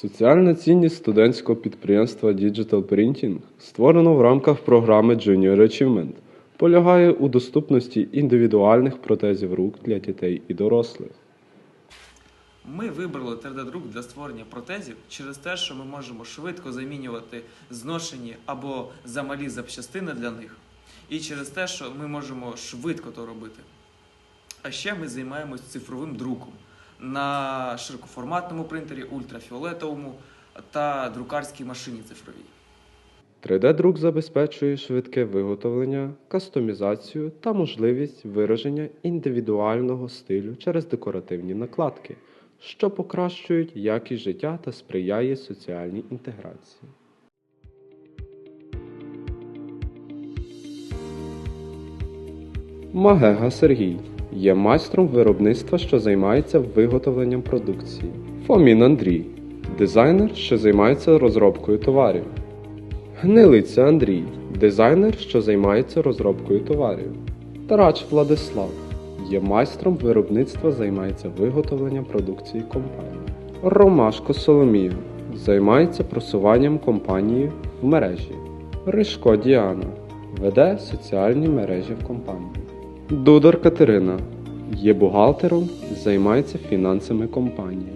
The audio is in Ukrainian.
Соціальна цінність студентського підприємства Digital Printing, створено в рамках програми Junior Achievement, полягає у доступності індивідуальних протезів рук для дітей і дорослих. Ми вибрали 3D-друк для створення протезів через те, що ми можемо швидко замінювати зношені або замалі запчастини для них, і через те, що ми можемо швидко то робити. А ще ми займаємось цифровим друком на широкоформатному принтері, ультрафіолетовому та друкарській машині цифровій. 3D-друк забезпечує швидке виготовлення, кастомізацію та можливість вираження індивідуального стилю через декоративні накладки, що покращують якість життя та сприяє соціальній інтеграції. Магега Сергій є майстром виробництва, що займається виготовленням продукції. Фомін Андрій дизайнер, що займається розробкою товарів. Гнилиця Андрій дизайнер, що займається розробкою товарів. Тарач Владислав є майстром виробництва, займається виготовленням продукції компанії. Ромашко Соломія займається просуванням компанії в мережі. Ришко Діана веде соціальні мережі в компанії. Дудар Катерина є бухгалтером, займається фінансами компанії.